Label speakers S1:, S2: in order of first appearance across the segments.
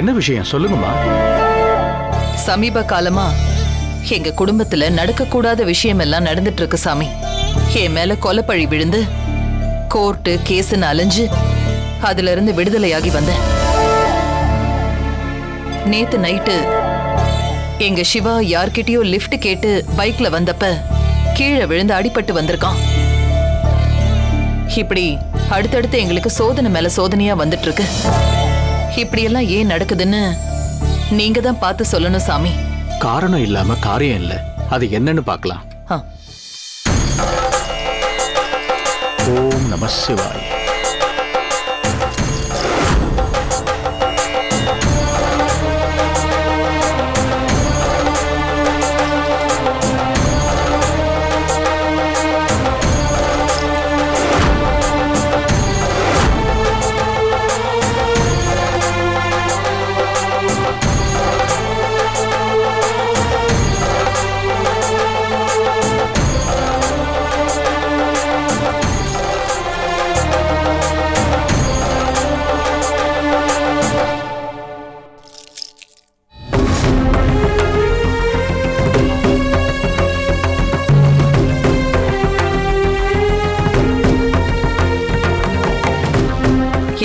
S1: என்ன விஷயம்? சொல்லுங்கம்மா.
S2: சமீப காலமா எங்க குடும்பத்துல நடக்கக்கூடாத விஷயம் எல்லாம் நடந்துட்டு இருக்கு சாமி. என் மேல கொலப்பழி விழுந்து கோர்ட்டு கேஸ்னு அலைஞ்சு அதுல இருந்து விடுதலையாகி வந்தேன். நேத்து நைட்டு எங்க சிவா யார்கிட்டயோ லிஃப்ட் கேட்டு பைக்ல வந்தப்ப கீழே விழுந்து அடிபட்டு வந்திருக்கான். இப்படி அடுத்தடுத்து எங்களுக்கு சோதனை மேல சோதனையா வந்துட்டு இருக்கு இப்படியெல்லாம் ஏன் நடக்குதுன்னு நீங்க தான் பார்த்து சொல்லணும் சாமி.
S1: காரணம் இல்லாம காரியம் இல்ல. அது என்னன்னு பார்க்கலாம். ஓம் நம சிவாய்.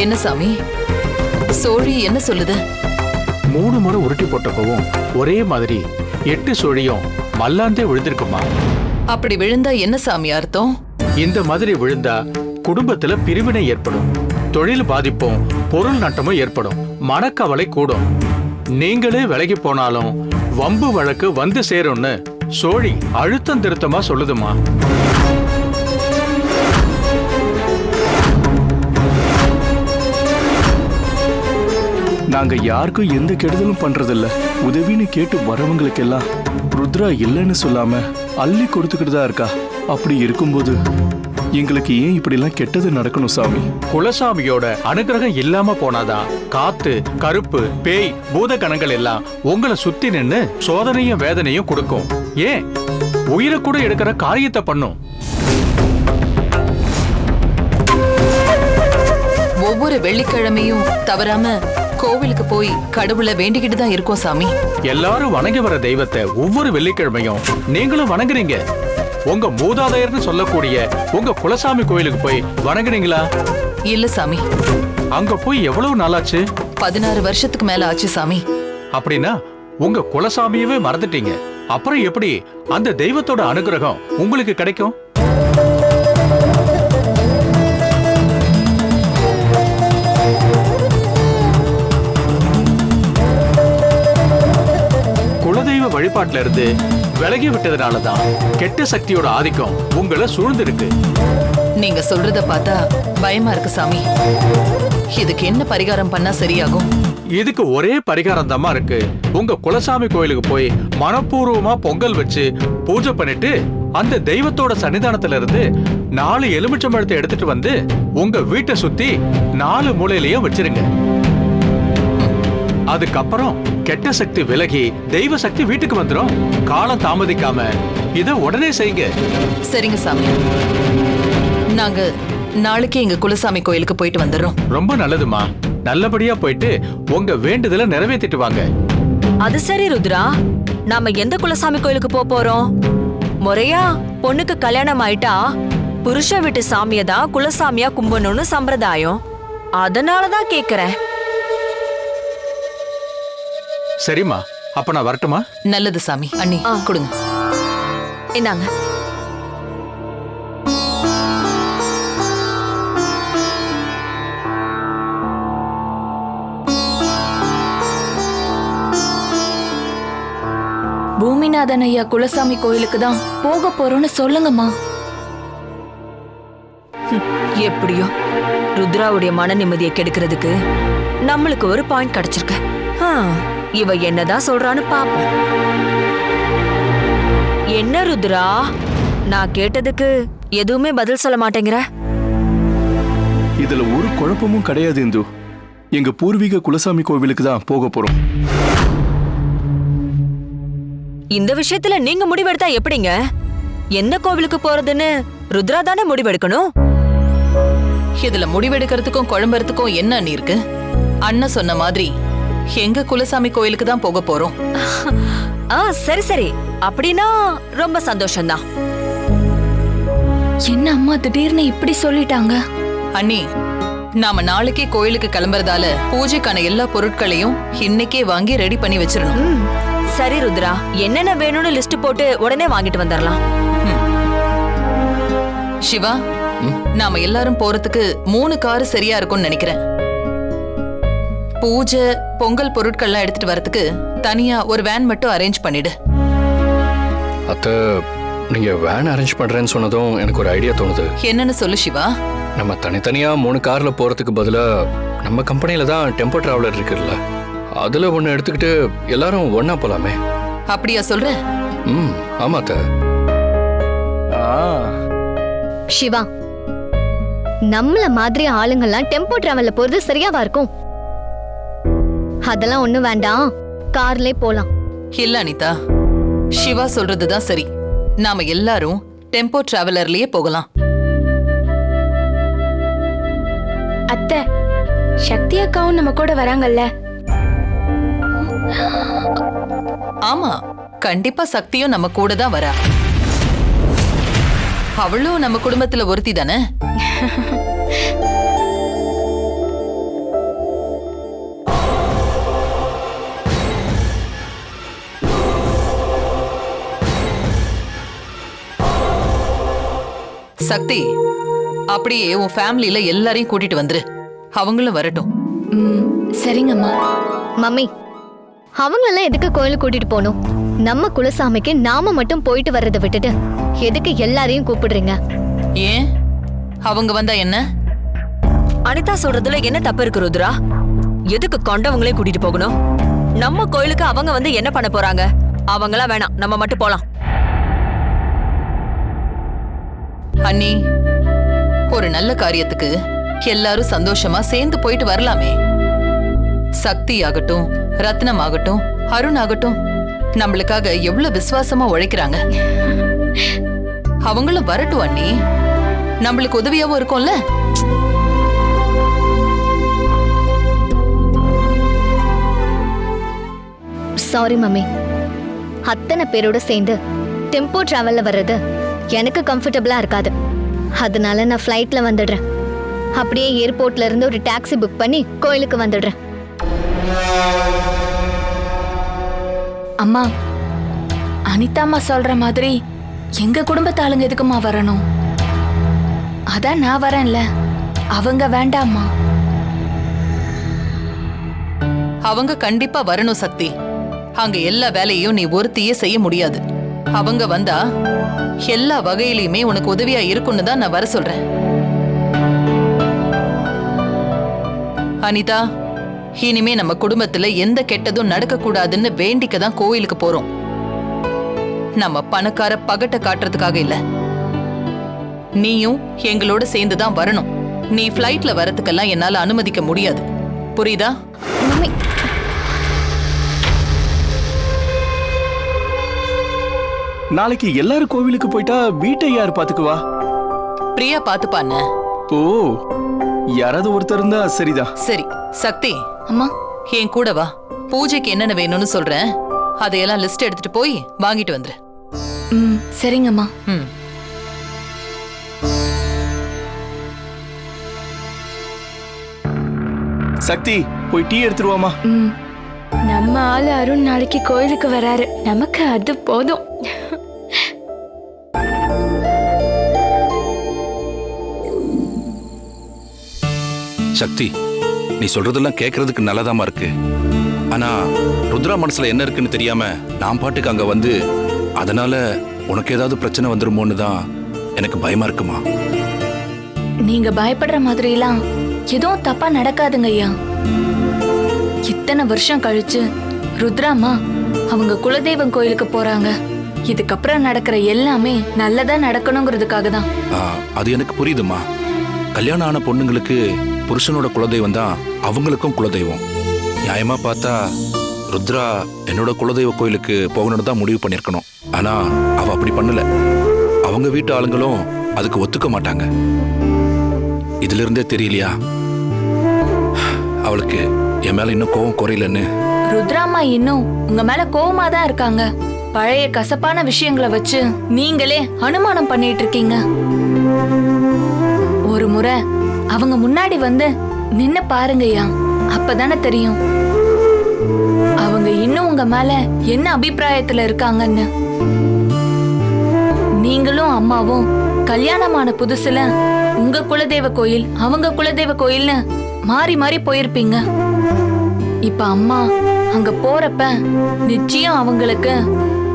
S2: என்ன சாமி? சோழி என்ன சொல்லுது?
S1: மூணு முறை உருட்டி போட்டப்பவும் ஒரே மாதிரி. எட்டு சுழியும் மல்லாந்தே விழுந்திருக்குமா?
S2: அப்படி விழுந்தா என்ன சாமி அர்த்தம்?
S1: இந்த மாதிரி விழுந்தா குடும்பத்துல பிரிவினை ஏற்படும். தொழில் பாதிப்பும் பொருள் நட்டமும் ஏற்படும். மனக்கவலை கூடும். நீங்களே விலகி போனாலும் வம்பு வழக்கு வந்து சேரும்னு சோழி அழுத்தம் திருத்தமா சொல்லுதுமா?
S3: நாங்க யாருக்கும் எந்த கெடுதலும் பண்றதில்ல. உதவின்னு கேட்டு வரவங்களுக்கெல்லாம் ருத்ரா இல்லைன்னு சொல்லாம அள்ளி கொடுத்துக்கிட்டு தான் இருக்கா. அப்படி இருக்கும்போது எங்களுக்கு ஏன் இப்படிலாம் கெட்டது நடக்கணும் சாமி?
S1: குலசாமியோட அனுகிரகம் இல்லாம போனாதான் காத்து கருப்பு பேய் பூத கணங்கள் எல்லாம் உங்களை சுத்தி நின்னு சோதனையும் வேதனையும் கொடுக்கும். ஏன்? உயிரை கூட எடுக்கிற காரியத்தை பண்ணும்.
S2: ஒவ்வொரு வெள்ளிக்கிழமையும் தவறாம கோவிலுக்கு போய் கடவுளை வேண்டிக்கிட்டு தான் இருக்கோம் சாமி.
S1: எல்லாரும் வணங்கி வர தெய்வத்தை ஒவ்வொரு வெள்ளிக்கிழமையும் நீங்களும் வணங்குறீங்க. உங்க மூதாதையர்னு சொல்லக்கூடிய உங்க குலசாமி கோயிலுக்கு போய் வணங்குனீங்களா?
S2: இல்ல சாமி.
S1: அங்க போய் எவ்வளவு நாளாச்சு?
S2: பதினாறு வருஷத்துக்கு மேல ஆச்சு சாமி.
S1: அப்படின்னா உங்க குலசாமியவே மறந்துட்டீங்க. அப்புறம் எப்படி அந்த தெய்வத்தோட அனுகிரகம் உங்களுக்கு கிடைக்கும்? வழிபாட்டுல இருந்து விலகி விட்டதுனால தான் கெட்ட சக்தியோட ஆதிக்கம் உங்களை சூழ்ந்திருக்கு.
S2: நீங்க சொல்றத பார்த்தா பயமா இருக்கு சாமி. இதுக்கு என்ன பரிகாரம் பண்ணா சரியாகும்?
S1: இதுக்கு ஒரே பரிகாரம் தாமா இருக்கு. உங்க குலசாமி கோயிலுக்கு போய் மனப்பூர்வமா பொங்கல் வச்சு பூஜை பண்ணிட்டு அந்த தெய்வத்தோட சன்னிதானத்துல இருந்து நாலு எலுமிச்சம்பழத்தை எடுத்துட்டு வந்து உங்க வீட்டை சுத்தி நாலு மூலையிலயும் வச்சிருங்க. அதுக்கப்புறம் கெட்ட சக்தி விலகி தெய்வ சக்தி வீட்டுக்கு வந்துரும். காலம் தாமதிக்காம இத உடனே செய்யுங்க.
S2: சரிங்க சாமி. நாங்க நாளைக்கே எங்க குலசாமி கோயிலுக்கு போயிட்டு வந்துடுறோம்.
S1: ரொம்ப நல்லதுமா. நல்லபடியா போயிட்டு உங்க வேண்டுதலை நிறைவேத்திட்டு வாங்க.
S4: அது சரி ருத்ரா. நாம எந்த குலசாமி கோயிலுக்கு போப் போறோம்? முறையா பொண்ணுக்கு கல்யாணம் ஆயிட்டா புருஷ வீட்டு சாமியை தான் குலசாமியா கும்பிடணும்னு சம்பிரதாயம். அதனாலதான் கேக்குறேன்.
S1: சரிம்மா. அப்ப நான் வரட்டுமா?
S2: நல்லது சாமி. அண்ணி. கொடுங்க.
S4: இந்தாங்க.
S5: பூமிநாதன் ஐயா குலசாமி கோயிலுக்கு தான் போக போறோம்னு சொல்லுங்கம்மா.
S4: எப்படியோ? ருத்ராவுடைய மன நிம்மதியை கெடுக்கிறதுக்கு நம்மளுக்கு ஒரு பாயிண்ட் கிடைச்சிருக்கு. ஆ, இவ என்னதான் சொல்றான்னு பாப்போம். என்ன ருத்ரா? நான் கேட்டதுக்கு எதுவுமே பதில் சொல்ல மாட்டேங்கிற?
S3: இதுல ஒரு குழப்பமும் கிடையாது இந்து. எங்க பூர்வீக குலசாமி கோவிலுக்கு தான் போக போறோம்.
S4: இந்த விஷயத்துல நீங்க முடிவெடுத்தா எப்படிங்க? எந்த கோவிலுக்கு போறதுன்னு ருத்ரா தானே முடிவெடுக்கணும்?
S2: இதுல முடிவெடுக்கிறதுக்கும் குழம்புறதுக்கும் என்ன அண்ணி இருக்கு? அண்ணன் சொன்ன மாதிரி எங்க குலசாமி கோயிலுக்கு தான் போக போறோம்.
S4: ஆ சரி சரி. அப்படின்னா ரொம்ப சந்தோஷம்தான்.
S5: என்ன அம்மா திடீர்னு இப்படி சொல்லிட்டாங்க?
S2: அண்ணி நாம நாளைக்கே கோயிலுக்கு கிளம்புறதால பூஜைக்கான எல்லா பொருட்களையும் இன்னைக்கே வாங்கி ரெடி பண்ணி வச்சிரணும்
S4: ம். சரி ருத்ரா. என்னென்ன வேணும்னு லிஸ்ட் போட்டு உடனே வாங்கிட்டு வந்துடலாம்
S2: சிவா நாம எல்லாரும் போறதுக்கு மூணு காரு சரியா இருக்கும்னு நினைக்கிறேன். பூஜை பொங்கல் பொருட்கள்லாம் எடுத்துட்டு வரதுக்கு தனியா ஒரு வேன் மட்டும் அரேஞ்ச் பண்ணிடு.
S6: அத்தை நீங்க வேன் அரேஞ்ச் பண்றேன்னு சொன்னதும் எனக்கு ஒரு ஐடியா தோணுது.
S2: என்னன்னு சொல்லு சிவா.
S6: நம்ம தனித்தனியா மூணு கார்ல போறதுக்கு பதிலா நம்ம கம்பெனில தான் டெம்போ டிராவலர் இருக்குல்ல. அதுல ஒண்ணு எடுத்துக்கிட்டு எல்லாரும் ஒண்ணா போலாமே.
S2: அப்படியா சொல்ற?
S6: ம் ஆமா அத்தை.
S3: ஆ.
S7: சிவா நம்மள மாதிரி ஆளுங்கெல்லாம் டெம்போ டிராவல்ல போறது சரியாவா இருக்கும்? அதெல்லாம் ஒண்ணும் வேண்டாம். கார்லே போலாம்.
S2: இல்ல அனிதா. சிவா சொல்றதுதான் சரி. நாம எல்லாரும் டெம்போ டிராவலர்லயே போகலாம்.
S5: அத்தை சக்தி அக்காவும் நம்ம கூட வராங்கல்ல?
S2: ஆமா கண்டிப்பா சக்தியும் நம்ம கூட தான் வரா. அவளும் நம்ம குடும்பத்துல ஒருத்தி தானே சக்தி அப்படியே உன் ஃபேமிலில எல்லாரையும் கூட்டிட்டு வந்துரு. அவங்களும் வரட்டும்.
S5: ம் சரிங்கம்மா.
S7: மம்மி அவங்களெல்லாம் எதுக்கு கோயிலுக்கு கூட்டிட்டு போகணும்? நம்ம குலசாமிக்கு நாம மட்டும் போயிட்டு வர்றதை விட்டுட்டு எதுக்கு எல்லாரையும் கூப்பிடுறீங்க?
S2: ஏன்? அவங்க வந்தா என்ன?
S4: அனிதா சொல்றதுல என்ன தப்பு இருக்கு ருத்ரா? எதுக்கு கொண்டவங்களையும் கூட்டிட்டு போகணும்? நம்ம கோயிலுக்கு அவங்க வந்து என்ன பண்ண போறாங்க? அவங்களாம் வேணாம் நம்ம மட்டும் போலாம்.
S2: அண்ணி ஒரு நல்ல காரியத்துக்கு எல்லாரும் சந்தோஷமா சேர்ந்து போயிட்டு வரலாமே. சக்தி ஆகட்டும் ரத்னம் ஆகட்டும் அருண் ஆகட்டும் நம்மளுக்காக எவ்வளவு விசுவாசமா உழைக்கிறாங்க. அவங்களும் வரட்டும் அண்ணி. நம்மளுக்கு உதவியாவும் இருக்கும்ல?
S7: Sorry mummy. அத்தனை பேரோட சேர்ந்து டெம்போ டிராவல்ல வர்றது எனக்கு கம்ஃபர்டபுளா இருக்காது. அதனால நான் ஃப்ளைட்ல வந்துடுறேன். அப்படியே ஏர்போர்ட்ல இருந்து ஒரு டாக்ஸி புக் பண்ணி கோயிலுக்கு வந்துடுறேன்.
S5: அம்மா அனிதா அம்மா சொல்ற மாதிரி எங்க குடும்பத்து ஆளுங்க எதுக்குமா வரணும்? அதான் நான் வரேன்ல. அவங்க வேண்டாம்மா.
S2: அவங்க கண்டிப்பா வரணும் சக்தி. அங்க எல்லா வேலையும் நீ ஒருத்தியே செய்ய முடியாது. அவங்க வந்தா எல்லா வகையிலயுமே உனக்கு உதவியா இருக்கும்னு தான் நான் வர சொல்றேன். அனிதா இனிமே நம்ம குடும்பத்துல எந்த கெட்டதும் நடக்க கூடாதுன்னு வேண்டிக்க தான் கோயிலுக்கு போறோம். நம்ம பணக்கார பகட்ட காட்டுறதுக்காக இல்ல. நீயும் எங்களோட சேர்ந்து தான் வரணும். நீ ஃப்ளைட்ல வரதுக்கெல்லாம் என்னால அனுமதிக்க முடியாது. புரியுதா?
S3: நாளைக்கு எல்லாரும் கோவிலுக்கு போயிட்டா வீட்டை யார் பாத்துக்குவா
S2: பிரியா பாத்துப்பான்னு
S3: ஓ யாராவது ஒருத்தர் இருந்தா சரிதான்.
S2: சரி சக்தி.
S5: அம்மா.
S2: என் கூட வா. பூஜைக்கு என்னென்ன வேணும்னு சொல்றேன். அதையெல்லாம் லிஸ்ட் எடுத்துட்டு போய் வாங்கிட்டு வந்துரு.
S5: ம் சரிங்கம்மா.
S2: ம்.
S3: சக்தி போய் டீ எடுத்துருவாமா
S5: ம். நம்ம ஆளு அருண் நாளைக்கு கோயிலுக்கு வராரு. நமக்கு அது போதும்.
S8: சக்தி நீ சொல்றதெல்லாம் கேட்கறதுக்கு நல்லதாமா இருக்கு. ஆனா ருத்ரா மனசுல என்ன இருக்குன்னு தெரியாம நான் பாட்டுக்கு அங்க வந்து அதனால உனக்கு ஏதாவது பிரச்சனை வந்துருமோன்னு தான் எனக்கு பயமா இருக்குமா?
S5: நீங்க பயப்படுற மாதிரிலாம் எதுவும் தப்பா நடக்காதுங்க ஐயா. இத்தனை வருஷம் கழிச்சு ருத்ராமா அவங்க குலதெய்வம் கோயிலுக்கு போறாங்க. இதுக்கப்புறம் நடக்கிற எல்லாமே நல்லதா நடக்கணுங்கிறதுக்காக தான்.
S8: அது எனக்கு புரியுதுமா கல்யாணம் ஆன பொண்ணுங்களுக்கு புருஷனோட குலதெய்வம் தான் அவங்களுக்கும் குலதெய்வம். நியாயமா பார்த்தா ருத்ரா என்னோட குலதெய்வ கோயிலுக்கு போகணும்னு தான் முடிவு பண்ணியிருக்கணும். ஆனா அவ அப்படி பண்ணல. அவங்க வீட்டு ஆளுங்களும் அதுக்கு ஒத்துக்க மாட்டாங்க. இதுல இருந்தே தெரியலையா? அவளுக்கு என் மேல இன்னும் கோவம் குறையலன்னு.
S5: ருத்ராமா இன்னும் உங்க மேல கோவமா தான் இருக்காங்க. பழைய கசப்பான விஷயங்களை வச்சு நீங்களே அனுமானம் பண்ணிட்டு இருக்கீங்க. ஒரு முறை அவங்க முன்னாடி வந்து நின்னு பாருங்கய்யா அப்பதானே தெரியும். அவங்க இன்னும் உங்க மேல என்ன அபிப்பிராயத்துல இருக்காங்கன்னு. நீங்களும் அம்மாவும் கல்யாணமான புதுசுல உங்க குலதெய்வ கோயில் அவங்க குலதெய்வ கோயில்னு மாறி மாறி போயிருப்பீங்க. இப்ப அம்மா அங்க போறப்ப நிச்சயம் அவங்களுக்கு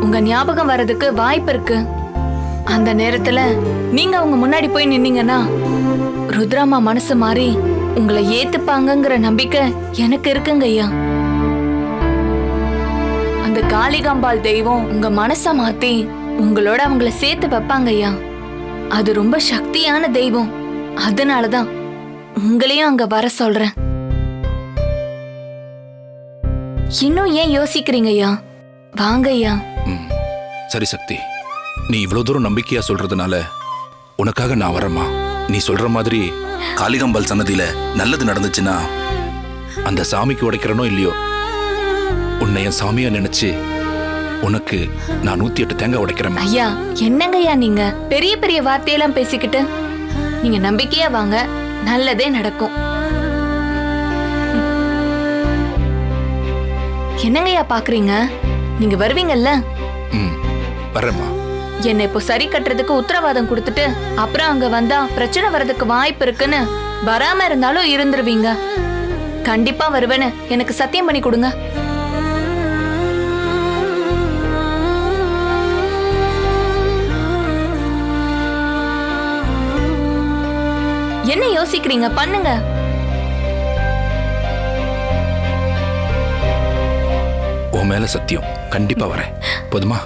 S5: உங்க ஞாபகம் வர்றதுக்கு வாய்ப்பு இருக்கு. அந்த நேரத்துல நீங்க அவங்க முன்னாடி போய் நின்னீங்கன்னா ருத்ராமா மனசு மாறி உங்களை ஏத்துப்பாங்கங்கிற நம்பிக்கை எனக்கு இருக்குங்க ஐயா. அந்த காளிகாம்பாள் தெய்வம் உங்க மனச மாத்தி உங்களோட அவங்கள சேர்த்து வைப்பாங்க ஐயா. அது ரொம்ப சக்தியான தெய்வம். அதனாலதான் உங்களையும் அங்க வர சொல்றேன். இன்னும் ஏன் யோசிக்கிறீங்க ஐயா வாங்க ஐயா
S8: சரி சக்தி. நீ இவ்வளவு தூரம் நம்பிக்கையா சொல்றதுனால உனக்காக நான் வரேம்மா. நீ சொல்ற மாதிரி காளிகம்பாள் சன்னதியில நல்லது நடந்துச்சுன்னா அந்த சாமிக்கு உடைக்கிறனோ இல்லையோ உன்னை என் சாமியா நினைச்சு உனக்கு நான் நூத்தி எட்டு தேங்காய் உடைக்கிறேன்
S5: ஐயா என்னங்க ஐயா நீங்க? பெரிய பெரிய வார்த்தையெல்லாம் பேசிக்கிட்டு நீங்க நம்பிக்கையா வாங்க நல்லதே நடக்கும். என்னங்க ஐயா பாக்குறீங்க? நீங்க வருவீங்கல்ல?
S8: ம் வரேம்மா
S5: என்னை இப்போ சரி கட்டுறதுக்கு உத்தரவாதம் கொடுத்துட்டு அப்புறம் அங்க வந்தா பிரச்சனை வர்றதுக்கு வாய்ப்பு இருக்குன்னு வராம இருந்தாலும் இருந்துருவீங்க. கண்டிப்பா வருவேன்னு எனக்கு சத்தியம் பண்ணி கொடுங்க. என்ன யோசிக்கிறீங்க? பண்ணுங்க.
S8: உன் மேல சத்தியம். கண்டிப்பா வரேன். போதுமா?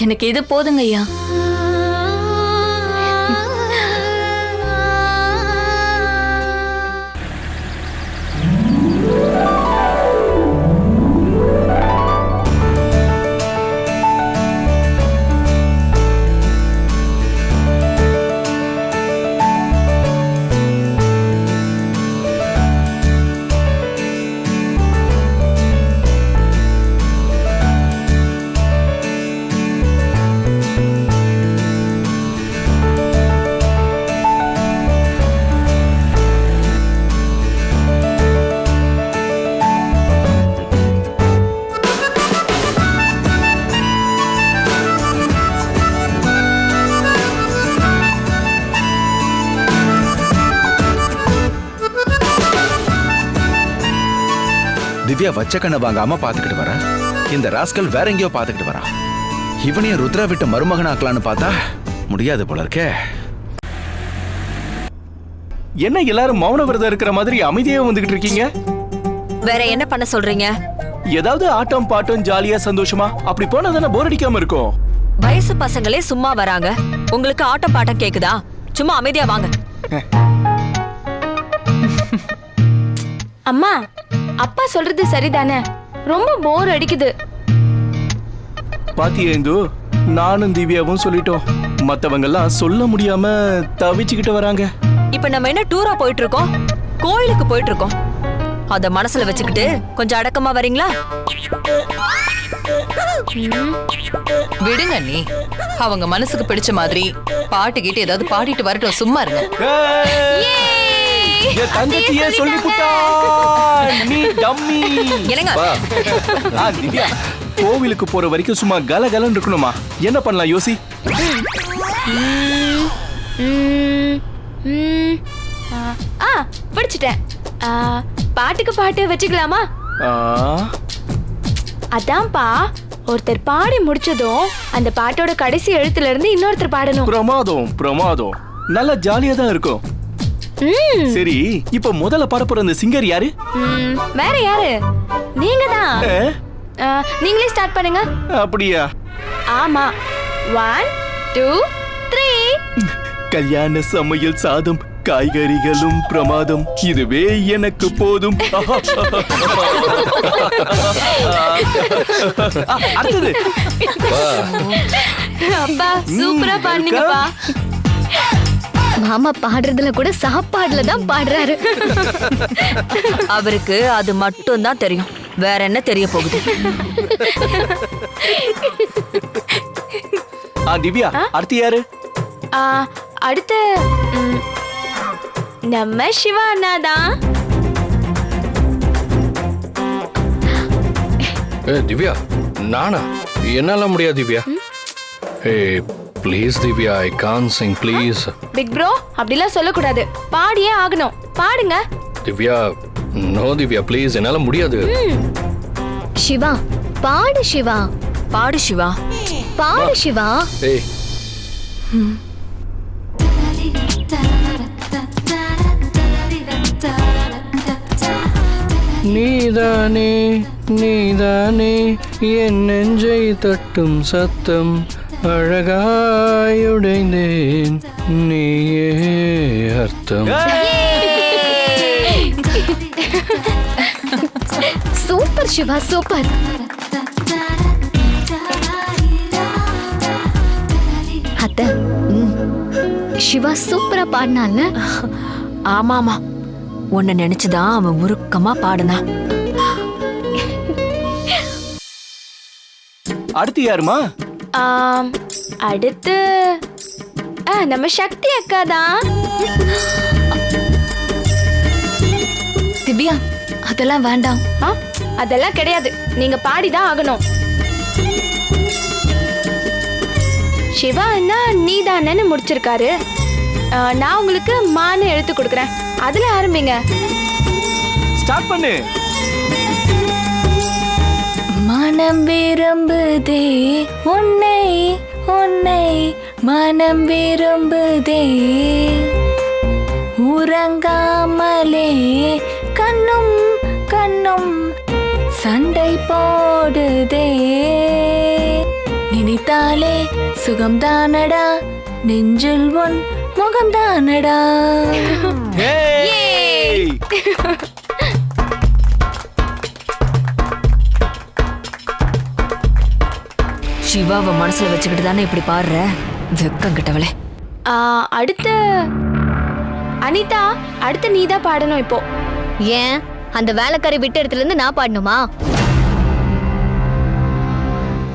S5: எனக்கு இது போதுங்க ஐயா
S9: திவ்யா வச்ச கண்ணை வாங்காம பாத்துக்கிட்டு வரா. இந்த ராஸ்கல் வேற எங்கேயோ பாத்துக்கிட்டு வரா. இவனையும் ருத்ரா விட்டு மருமகனாக்கலான்னு பார்த்தா முடியாது போல இருக்கே.
S3: என்ன எல்லாரும் மௌன விரதம் இருக்கிற மாதிரி அமைதியா வந்துகிட்டு இருக்கீங்க?
S4: வேற என்ன பண்ண சொல்றீங்க?
S3: ஏதாவது ஆட்டம் பாட்டம் ஜாலியா சந்தோஷமா? அப்படி போனா தானே போர் அடிக்காம இருக்கும்.
S4: வயசு பசங்களே சும்மா வராங்க. உங்களுக்கு ஆட்டம் பாட்டம் கேக்குதா? சும்மா அமைதியா வாங்க.
S10: அம்மா அப்பா சொல்றது சரிதானே? ரொம்ப போர் அடிக்குது.
S3: பாத்தியா இந்து நானும் திவ்யாவும் சொல்லிட்டோம். மத்தவங்க எல்லாம் சொல்ல முடியாம தவிச்சுக்கிட்டு வராங்க.
S4: இப்ப நம்ம என்ன டூரா போயிட்டு இருக்கோம் கோயிலுக்கு போயிட்டு இருக்கோம் அத மனசுல வச்சுக்கிட்டு கொஞ்சம் அடக்கமா வரீங்களா?
S2: விடுங்க நீ அவங்க மனசுக்கு பிடிச்ச மாதிரி பாட்டு கீட்டு ஏதாவது பாடிட்டு வரட்டும். சும்மா இருங்க.
S3: என் தங்கச்சியே சொல்லி நீ டம்மி
S4: என்னங்க?
S3: ஆ, திவ்யா கோவிலுக்கு போற வரைக்கும் சும்மா கலகலன்னு இருக்கணுமா? என்ன பண்ணலாம் யோசி?
S10: ம், ம், ஆ, ஆ பிடிச்சிட்டேன். ஆ, பாட்டுக்கு பாட்டு வச்சுக்கலாமா?
S3: ஆ,
S10: அதான்ப்பா ஒருத்தர் பாடி முடிச்சதும் அந்த பாட்டோட கடைசி எழுத்துல இருந்து இன்னொருத்தர் பாடணும்.
S3: பிரமாதம் பிரமாதம். நல்லா ஜாலியா தான் இருக்கும். சரி இப்ப முதல்ல பாட போற அந்த சிங்கர் யாரு?
S10: வேற யாரு? நீங்க தான் நீங்களே ஸ்டார்ட் பண்ணுங்க.
S3: அப்படியா?
S10: ஆமா. ஒன் டூ த்ரீ
S3: கல்யாண சமையல் சாதம் காய்கறிகளும் பிரமாதம். இதுவே எனக்கு போதும். அடுத்தது.
S10: அப்பா சூப்பரா பண்ணீங்கப்பா
S7: மாமா பாடுறதுல கூட சாப்பாடுல தான் பாடுறாரு.
S4: அவருக்கு அது மட்டும் தான் தெரியும். வேற என்ன தெரிய போகுது?
S3: ஆ திவ்யா அடுத்து யாரு?
S10: ஆ, அடுத்து ம், நம்ம சிவா அண்ணா தான்.
S6: ஏ திவ்யா நானா? என்னால முடியாது திவ்யா. ஏ please Divya I can sing please
S10: big bro அப்படிலாம் சொல்லக்கூடாது. பாடியே ஆகணும். பாடுங்க.
S6: திவ்யா நோ திவ்யா ப்ளீஸ் என்னால முடியாது.
S7: சிவா பாடு சிவா.
S4: பாடு சிவா.
S7: பாடு சிவா.
S6: ஏய். நீதானே நீதானே என் நெஞ்சை தட்டும் சத்தம். அழகாயுடைந்தேன். நீயே அர்த்தம்.
S7: Super Siva super. அத்தை சிவா சூப்பரா பாடினால
S4: ஆமாமா. உன்னை நினைச்சுதான் அவன் உருக்கமா பாடுனான்
S3: அடுத்து யாருமா?
S10: அடுத்து ஆ, நம்ம சக்தி அக்கா தான்
S5: திவ்யா அதெல்லாம் வேண்டாம்.
S10: ஆ, அதெல்லாம் கிடையாது. நீங்க பாடிதான் ஆகணும். சிவா அண்ணா நீதானன்னு முடிச்சிருக்காரு. ஆ, நான் உங்களுக்கு மான்னு எழுத்து கொடுக்குறேன். அதுல ஆரம்பிங்க.
S3: ஸ்டார்ட் பண்ணு.
S5: மனம் விரும்புதே உன்னை உன்னை மனம் விரும்புதே. உறங்காமலே கண்ணும் கண்ணும் சண்டை போடுதே. நினைத்தாலே சுகம்தானடா நெஞ்சில் உன் முகம்தானடா.
S4: சிவாவை மனசுல வச்சுக்கிட்டு தானே இப்படி பாடுற? வெக்கம் கிட்டவளே.
S10: ஆ, அடுத்து அனிதா அடுத்து நீ தான் பாடணும் இப்போ.
S7: ஏன்? அந்த வேலைக்காரி விட்ட இடத்துல இருந்து நான் பாடணுமா?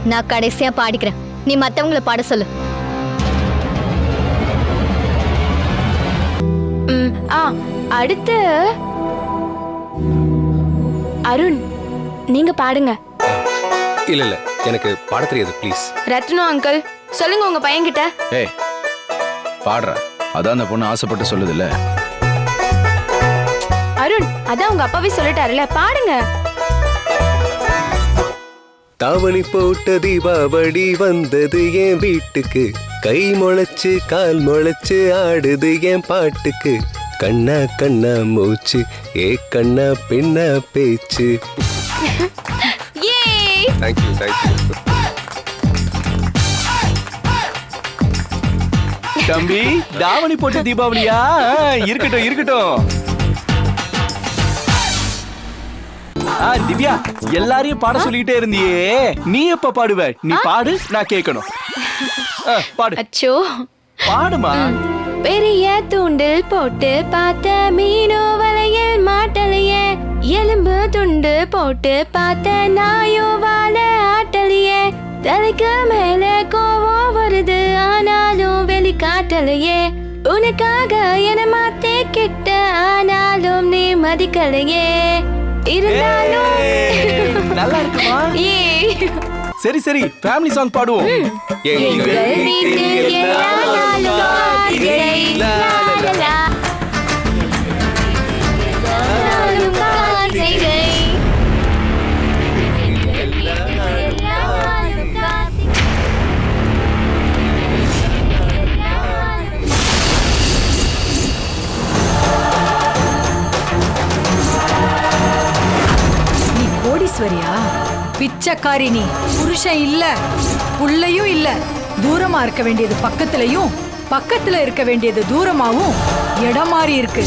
S7: நான் கடைசியா பாடிக்கிறேன். நீ மத்தவங்கள பாட சொல்லு.
S10: ஆ அடுத்து அருண் நீங்க பாடுங்க.
S11: இல்ல இல்ல. எனக்கு பாட தெரியாது ப்ளீஸ்
S10: ரத்னு அங்கிள் சொல்லுங்க உங்க பையன்கிட்ட.
S9: ஏய் பாடுற. அதான் அந்த பொண்ணு ஆசைப்பட்டு சொல்லுதுல்ல.
S10: அருண் அதான் உங்க அப்பாவே சொல்லிட்டாருல பாடுங்க.
S11: தாவணி போட்ட தீபாவளி வந்தது என் வீட்டுக்கு. கை முளைச்சு கால் முளைச்சு ஆடுது என் பாட்டுக்கு. கண்ணா கண்ணா மூச்சு. ஏ கண்ணா பின்னா பேச்சு. தேங்க்யூ தேங்க்யூ
S3: தம்பி தாவணி போட்ட தீபாவளியா? இருக்கட்டும் இருக்கட்டும். ஆ திவ்யா எல்லாரையும் பாட சொல்லிக்கிட்டே இருந்தியே. நீ எப்ப பாடுவ? நீ பாடு நான் கேட்கணும். பாடு.
S10: அச்சோ.
S3: பாடுமா?
S10: பெரிய தூண்டில் போட்டு பார்த்த மீனோ வலையில் மாட்டலையே எலும்பு துண்டு போட்டு பார்த்த நாயோ வாழ ஆட்டலையே. தலைக்கு மேல கோவம் வருது ஆனாலும் வெளிக்காட்டலையே. உனக்காக என மாத்தே கிட்ட ஆனாலும் நீ மதிக்கலையே. இருந்தாலும்
S3: ஏய், நல்லா இருக்குமா?
S10: ஏய்
S3: சரி சரி ஃபேமிலி சாங் பாடுவோம்.
S10: எங்கள் வீட்டில் எல்லா
S12: பிச்சைக்காரி நீ புருஷன் இல்ல புள்ளையும் இல்ல. தூரமா இருக்க வேண்டியது பக்கத்துலயும் பக்கத்துல இருக்க வேண்டியது தூரமாவும் இடம் மாறி இருக்கு.